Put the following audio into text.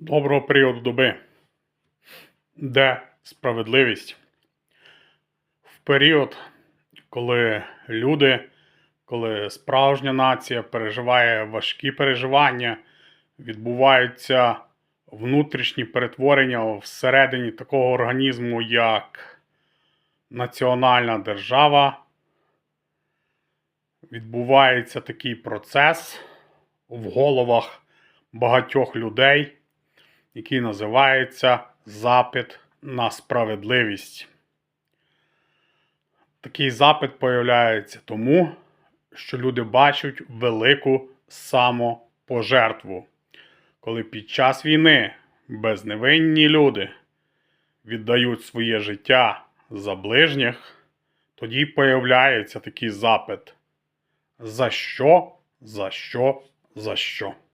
доброго періоду доби. Де справедливість? В період, коли люди, коли справжня нація переживає важкі переживання, відбуваються внутрішні перетворення всередині такого організму, як національна держава, відбувається такий процес в головах багатьох людей, який називається запит на справедливість. Такий запит появляється тому, що люди бачать велику самопожертву, коли під час війни безневинні люди віддають своє життя за ближніх, тоді появляється такий запит. За що? За що? За що?